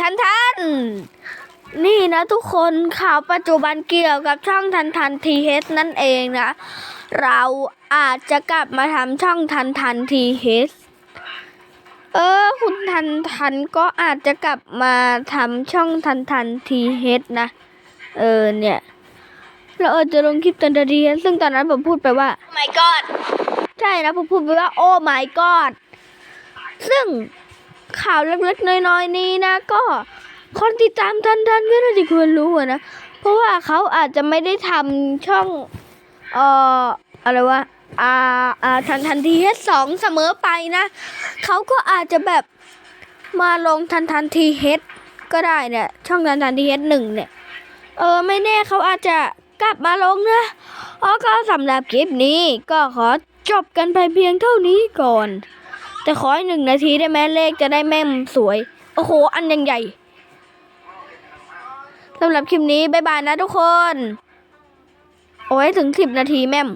ทันทันนี่นะทุกคนข่าวปัจจุบันเกี่ยวกับช่องทันทันทีเฮดนั่นเองนะ เราอาจจะกลับมาทำช่องทันทันทีเฮดเออ คุณทันทันก็อาจจะกลับมาทำช่องทันทันทีเฮดนะ เออเนี่ย เราอาจจะลงคลิปทันทันทีเฮดซึ่งตอนนั้นผมพูดไปว่า my god ใช่นะผมพูดไปว่าโอ้ my god ซึ่ง ข่าวเล็กๆน้อยๆนี้นะ ก็คนติดตามทันทันๆก็น่าจะควรรู้นะ เพราะว่าเขาอาจจะไม่ได้ทำช่องเอ่ออะไรวะอ่าอ่าทันทันทีเฮดสองเสมอไปนะเขาก็อาจจะแบบมาลงทันทันทีเฮดก็ได้เนี่ย ช่องทันทันทีเฮดหนึ่งเนี่ย เออไม่แน่เขาอาจจะกลับมาลงนะอ๋อก็สำหรับคลิปนี้ก็ขอจบกันไปเพียงเท่านี้ก่อน แต่ขอให้หนึ่งนาทีได้ไหมเลขจะได้แม่มสวย โอ้โห อันยังใหญ่สำหรับคลิปนี้ บ๊ายบายนะทุกคน โอ้ยถึงสิบนาทีแม่ม